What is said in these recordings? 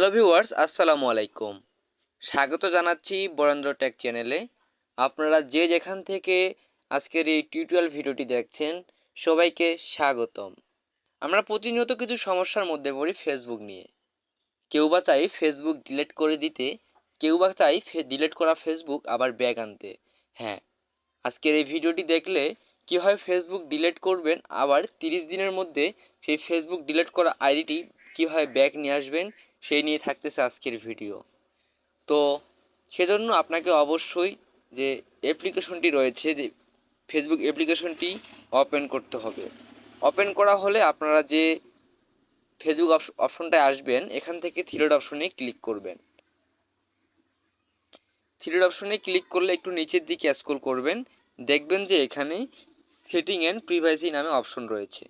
Hello viewers আসসালামু আলাইকুম। স্বাগত জানাচ্ছি বরেন্দ্র টেক চ্যানেলে আপনারা যে যেখান থেকে আজকের এই টিউটোরিয়াল ভিডিওটি দেখছেন, সবাইকে স্বাগতম। আমরা প্রতিনিয়ত কিছু সমস্যার মধ্যে পড়ি ফেসবুক নিয়ে। কেউ বা চাই ফেসবুক ডিলিট করে দিতে, কেউ বা চাই ডিলিট করা ফেসবুক আবার ব্যাগ আনতে। হ্যাঁ আজকের এই ভিডিওটি দেখলে কীভাবে ফেসবুক ডিলিট করবেন, আবার তিরিশ দিনের মধ্যে সেই ফেসবুক ডিলিট করা আইডিটি কীভাবে ব্যাগ নিয়ে আসবেন, সেই নিয়ে থাকতেছে আজকের ভিডিও। তো সেজন্য আপনাকে অবশ্যই যে অ্যাপ্লিকেশনটি রয়েছে, যে ফেসবুক অ্যাপ্লিকেশনটি ওপেন করতে হবে। ওপেন করা হলে আপনারা যে ফেসবুক অপশনটায় আসবেন, এখান থেকে থ্রিড অপশনে ক্লিক করবেন। থ্রিড অপশনে ক্লিক করলে একটু নিচের দিকে স্ক্রল করবেন, দেখবেন যে এখানে সেটিং অ্যান্ড প্রিভাইসি নামে অপশন রয়েছে।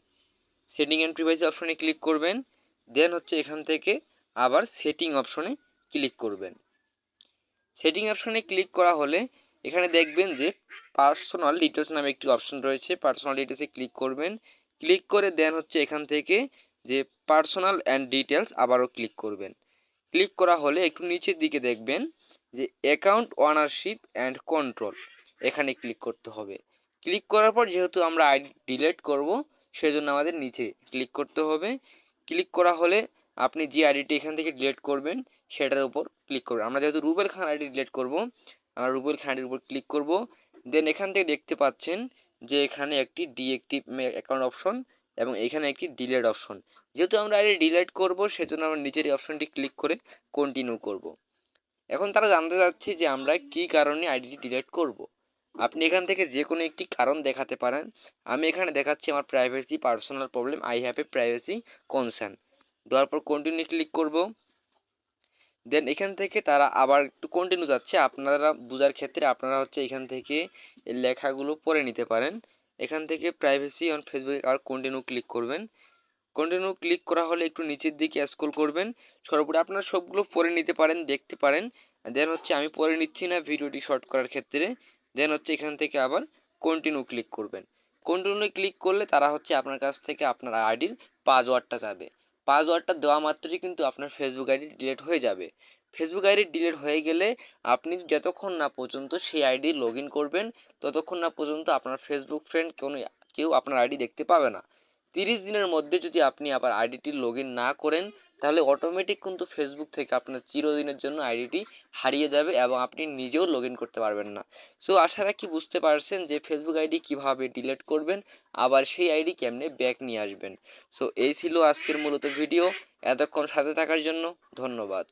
সেটিং অ্যান্ড প্রিভাইসি অপশনে ক্লিক করবেন দেন হচ্ছে এখান থেকে আবার সেটিং অপশনে ক্লিক করবেন। সেটিং অপশনে ক্লিক করা হলে এখানে দেখবেন যে পার্সোনাল ডিটেলস নামে একটি অপশন রয়েছে। পার্সোনাল ডিটেলসে ক্লিক করবেন। ক্লিক করে দেন হচ্ছে এখান থেকে যে পার্সোনাল অ্যান্ড ডিটেলস আবারও ক্লিক করবেন। ক্লিক করা হলে একটু নিচের দিকে দেখবেন যে অ্যাকাউন্ট ওনারশিপ অ্যান্ড কন্ট্রোল এখানে ক্লিক করতে হবে। ক্লিক করার পর যেহেতু আমরা আইডি ডিলেট করব, সেজন্য আমাদের নিচে ক্লিক করতে হবে। ক্লিক করা হলে আপনি যে আইডিটি এখান থেকে ডিলেট করবেন, সেটার উপর ক্লিক করবেন। আমরা যেহেতু রুবেল খান আইডি ডিলিট করব, আমরা রুবেল খান আইডির উপর ক্লিক করব দেন এখান থেকে দেখতে পাচ্ছেন যে এখানে একটি ডিএক্টিভ অ্যাকাউন্ট অপশন এবং এখানে একটি ডিলেট অপশন যেহেতু আমরা আইডি ডিলেট করব, সেজন্য আমরা নিচের এই অপশনটি ক্লিক করে কন্টিনিউ করব। এখন তারা জানতে চাচ্ছি যে আমরা কি কারণে আইডিটি ডিলেট করব। আপনি এখান থেকে যে কোনো একটি কারণ দেখাতে পারেন। আমি এখানে দেখাচ্ছি আমার privacy personal problem I have a privacy concern দেওয়ার পর কন্টিনিউ ক্লিক করব। দেন এখান থেকে তারা আবার একটু কন্টিনিউ যাচ্ছে। আপনারা বোঝার ক্ষেত্রে আপনারা হচ্ছে এখান থেকে লেখাগুলো পড়ে নিতে পারেন। এখান থেকে প্রাইভেসি অন ফেসবুক আর কন্টিনিউ ক্লিক করবেন। কন্টিনিউ ক্লিক করা হলে একটু নিচের দিকে স্ক্রল করবেন। সর্বোপরি আপনারা সবগুলো পড়ে নিতে পারেন, দেখতে পারেন। দেন হচ্ছে আমি পড়ে নিচ্ছি না ভিডিওটি শর্ট করার ক্ষেত্রে। দেন হচ্ছে এখান থেকে আবার কন্টিনিউ ক্লিক করবেন। কন্টিনিউ ক্লিক করলে তারা হচ্ছে আপনার কাছ থেকে আপনার আইডির পাসওয়ার্ডটা যাবে। পাসওয়ার্ডটা দেওয়া মাত্রই কিন্তু আপনার ফেসবুক আইডি ডিলিট হয়ে যাবে। ফেসবুক আইডি ডিলিট হয়ে গেলে আপনি যতক্ষণ না পর্যন্ত সেই আইডি লগ ইন করবেন, ততক্ষণ না পর্যন্ত আপনার ফেসবুক ফ্রেন্ড কোনো কেউ আপনার আইডি দেখতে পাবে না। তিরিশ দিনের মধ্যে যদি আপনি আবার আইডিটি লগ ইন না করেন তাহলে অটোমেটিক কিন্তু ফেসবুক থেকে আপনার চিরদিনের জন্য আইডিটি হারিয়ে যাবে এবং আপনি নিজেও লগ ইন করতে পারবেন না। সো আশা রাখি বুঝতে পারছেন যে ফেসবুক আইডি কীভাবে ডিলেট করবেন, আবার সেই আইডি কেমনে ব্যাক নিয়ে আসবেন। সো এই ছিল আজকের মূলত ভিডিও এতক্ষণ সাথে থাকার জন্য ধন্যবাদ।